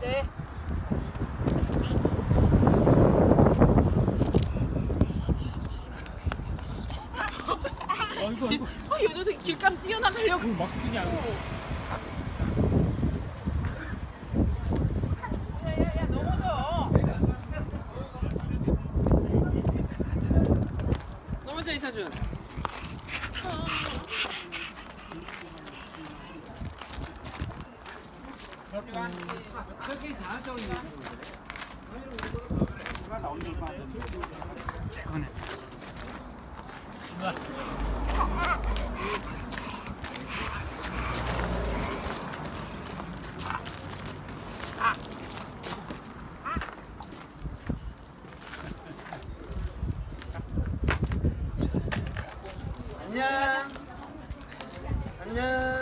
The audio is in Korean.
네. 아이고 아이고 아, 요 녀석 길감 뛰어나가려고. 막 뛰냐 야야야 넘어져. 넘어져 이사준. 안녕. 안녕.